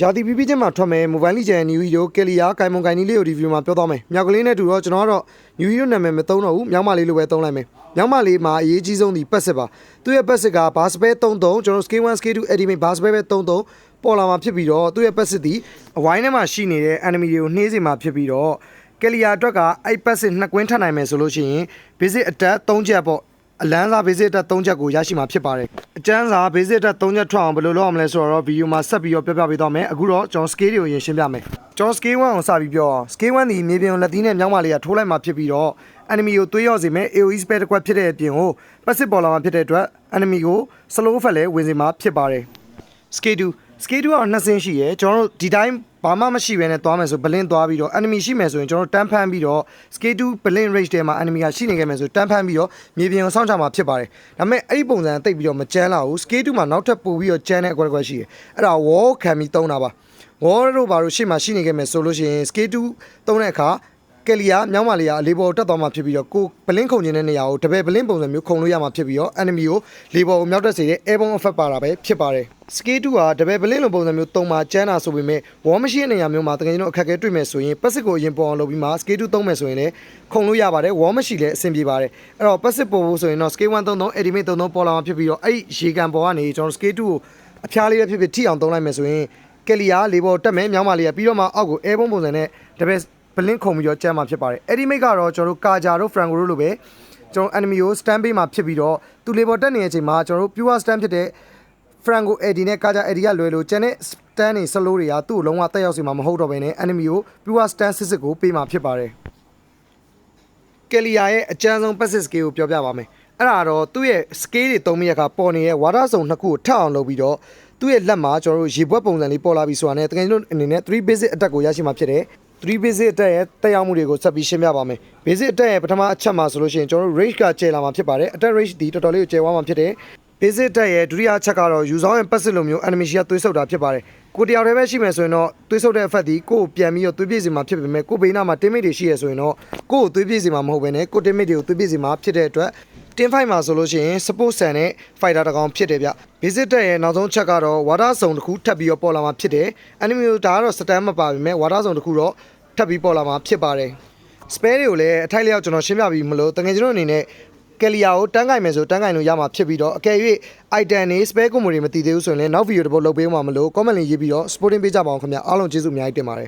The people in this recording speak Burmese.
ရာသီပြီးပြီးချင်းမှာထွက်မယ်မိုဘိုင်းလီဂျန် New Hero ကယ်လီယာကိုင်မွန်ကိုင်နီလေးကို review မှာပြောသွားမယ်မြောက်ကလေးနဲ့တူတော့ကျွန်တော်ကတော့ New Hero နာမည်မသုံးတော့ဘူးမြောက်မလေးလိုပဲသုံးလိုက်မယ်မြောက်မလေးမှာအရေးကြီးဆုံးဒီပတ်စစ်ပါသူ့ရဲ့ပတ်စစ်ကဘာစပဲ33ကျွန်တော် scale 1 scale 2 edit ဘာစပဲပဲ33ပေါ်လာမှာဖြစ်ပြီးတော့သူ့ရဲ့ပတ်စစ်ဒီအဝိုင်းထဲမှာရှိနေတဲ့ enemy တွေကိုနှေးစေမှာဖြစ်ပြီးတော့ကယ်လီယာအတွက်ကအဲ့ပတ်စစ်နှစ်ကွင်းထပ်နိုင်မယ်ဆိုလို့ရှိရင် basic attack 3ချက်ပေါ့ အလန်းစား basic တက်3ချက်ကိုရရှိမှာဖြစ်ပါတယ်။အကျန်းစာ basic တက်3ချက်ထွက်အောင်ဘယ်လိုလုပ်အောင်လဲဆိုတော့ဗီဒီယိုမှာဆက်ပြီးတော့ပြပြပေးသွားမယ်။အခုတော့ကျွန်တော် scale တွေကိုရင်ရှင်းပြမယ်။ကျွန်တော် scale 1ကိုစပြီးပြောအောင် scale 1ဒီမြေပြင်ကိုလက်သီးနဲ့မြောင်းမလေးကထိုးလိုက်မှာဖြစ်ပြီးတော့ enemy ကိုသွေးရောက်စေမယ် AoE spell တစ်ခွက်ဖြစ်တဲ့အပြင်ကို passive ပေါ်လာမှာဖြစ်တဲ့အတွက် enemy ကို slow fat လဲဝင်စေမှာဖြစ်ပါတယ်။ skate 2 skate 2ကနှစ်ဆင်းရှိရယ်ကျွန်တော်တို့ဒီတိုင်းဘာမှမရှိဘဲနဲ့သွားမယ်ဆိုဘလင်းသွားပြီးတော့ enemy ရှိမယ်ဆိုရင်ကျွန်တော်တို့တန်းဖမ်းပြီးတော့ skate 2 blink range ထဲမှာ enemy ကရှိနေခဲ့မယ်ဆိုတန်းဖမ်းပြီးတော့မြေပြင်ကိုစောင့်ချမှာဖြစ်ပါတယ်ဒါပေမဲ့အဲ့ဒီပုံစံတိတ်ပြီးတော့မကြမ်းလာဘူး skate 2မှာနောက်ထပ်ပို့ပြီးတော့ကြမ်းတဲ့အကွက်တစ်ကွက်ရှိတယ်အဲ့ဒါ wall ခံပြီးသုံးတာပါ wall တို့ဘာလို့ရှေ့မှာရှိနေခဲ့မယ်ဆိုလို့ရှိရင် skate 2သုံးတဲ့အခါ ကယ်လီယာမြောင်းမာလီယာအလေးပေါ်တက်သွားမှာဖြစ်ပြီးတော့ကိုဘလင်းခုန်ခြင်းတဲ့နေရာကိုတပည့်ဘလင်းပုံစံမျိုးခုန်လို့ရမှာဖြစ်ပြီးတော့ enemy ကိုလေးပေါ်ကိုမြောက်တက်စေတဲ့ airborne effect ပါတာပဲဖြစ်ပါတယ် skate 2ကတပည့်ဘလင်းလိုပုံစံမျိုးသုံးမှာကျန်းတာဆိုပေမဲ့ wall မရှိတဲ့နေရာမျိုးမှာတကယ်ကျွန်တော်အခက်အခဲတွေ့မယ်ဆိုရင် passive ကိုအရင်ပေါ်အောင်လုပ်ပြီးမှ skate 2သုံးမယ်ဆိုရင်လည်းခုန်လို့ရပါတယ် wall မရှိလည်းအဆင်ပြေပါတယ်အဲ့တော့ passive ပေါ်ဖို့ဆိုရင်တော့ skate 1သုံးသုံး edit သုံးသုံးပေါ်လာမှာဖြစ်ပြီးတော့အဲ့ဒီရေကန်ပေါ်ကနေကျွန်တော် skate 2ကိုအဖျားလေးပဲဖြစ်ဖြစ်ထိအောင်သုံးလိုက်မယ်ဆိုရင်ကယ်လီယာလေးပေါ်တက်မယ်မြောင်းပါလေးကပြီးတော့မှအောက်ကိုအဲဘုံပုံစံနဲ့တပည့် ဘလင်းခုံပြီးတော့ကျမ်းမှာဖြစ်ပါတယ်အဲ့ဒီမိတ်ကတော့ကျွန်တော်တို့ကာဂျာတို့ဖရန်ဂိုတို့လိုပဲကျွန်တော် enemy ကို stand ပေးမှာဖြစ်ပြီးတော့သူလေးပေါ်တက်နေတဲ့အချိန်မှာကျွန်တော်တို့ pure stand ဖြစ်တဲ့ Franco Eddie နဲ့ Kaja Eddie ကလွယ်လို့ကျန်တဲ့ stand တွေ slow တွေကသူ့ကိုလုံးဝတက်ရောက်စီမှာမဟုတ်တော့ဘဲနဲ့ enemy ကို pure stand စစ်စစ်ကိုပေးမှာဖြစ်ပါတယ်ကယ်လီယာရဲ့အကျန်းဆုံး passive skill ကိုပြောပြပါမယ်အဲ့ဒါတော့သူ့ရဲ့ scale တွေသုံးမိရခါပေါ်နေတဲ့ water zone နှစ်ခုကိုထပ်အောင်လုပ်ပြီးတော့သူ့ရဲ့လက်မှာကျွန်တော်တို့ရေဘွက်ပုံစံလေးပေါ်လာပြီဆိုတာနဲ့တကယ်လို့အနေနဲ့3 basic attack ကိုရရှိမှာဖြစ်တယ် 3 basic attack ရဲ့တက်ရောက်မှုတွေကိုဆက်ပြီးရှင်းပြပါမယ် basic attack ရဲ့ပထမအချက်မှာဆိုလို့ရှိရင်ကျွန်တော်တို့ range ကကျယ်လာမှာဖြစ်ပါတယ် attack range ဒီတော်တော်လေးကိုကျယ်ဝါမှာဖြစ်တယ် basic attack ရဲ့ဒုတိယအချက်ကတော့ user ရဲ့ passive လိုမျိုး animation ကသွေးဆုပ်တာဖြစ်ပါတယ်ကိုတယောက်တည်းပဲရှိမယ်ဆိုရင်တော့သွေးဆုပ်တဲ့ effect ဒီကိုကိုပြန်ပြီးတော့သွေးပြည့်စီမှာဖြစ်ပေမဲ့ကိုဘေးနားမှာ teammate တွေရှိရဆိုရင်တော့ကိုကိုသွေးပြည့်စီမှာမဟုတ်ဘဲနဲ့ကို teammate တွေကိုသွေးပြည့်စီမှာဖြစ်တဲ့အတွက် team fight မှာဆိုလို့ရှိရင် support ဆန်နဲ့ fighter တစ်ကောင်ဖြစ်တယ်ဗျ basic တက်ရဲ့နောက်ဆုံးချက်ကတော့ water zone တစ်ခုထပ်ပြီးတော့ပေါ်လာမှာဖြစ်တယ် enemy တို့ဒါကတော့ stand မပါပေမဲ့ water zone တစ်ခုတော့ ထပ်ပြီးပေါ်လာမှာဖြစ်ပါတယ် spare တွေကိုလည်းအထိုက်လျောက်ကျွန်တော်ရှင်းပြပြီးမလို့တကယ်ကျွန်တော်အနေနဲ့ကယ်လီယာကိုတန်းကင်မယ်ဆိုတန်းကင်လို့ရမှာဖြစ်ပြီးတော့အကယ်၍ item တွေ spare ကိုမတွေမတည်သေးဘူးဆိုရင်လည်းနောက်ဗီဒီယိုတစ်ပုတ်လုပ်ပေးမှမလို့ comment လေးရေးပြီးတော့ supporting ပေးကြပါအောင်ခင်ဗျာအားလုံးကျေးဇူးအများကြီးတင်ပါတယ်